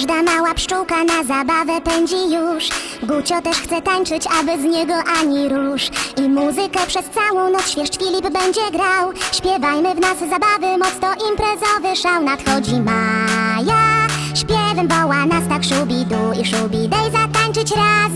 Każda mała pszczółka na zabawę pędzi już. Gucio też chce tańczyć, aby z niego ani róż. I muzykę przez całą noc świeżcz Filip będzie grał. Śpiewajmy w nas zabawy, moc to imprezowy szał. Nadchodzi Maja Śpiewem woła nas tak szubidu i szubidej Zatańczyć razem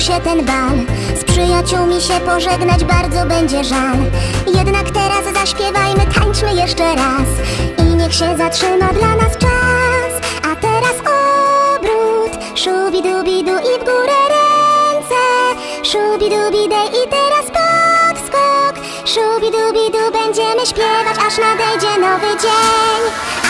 się ten bal Z przyjaciółmi się pożegnać bardzo będzie żal. Jednak teraz zaśpiewajmy, tańczmy jeszcze raz. I niech się zatrzyma dla nas czas. A teraz obrót. Szubidubidu i w górę ręce. Szubidubidej i teraz skok, skok Szubidubidu będziemy śpiewać, aż nadejdzie nowy dzień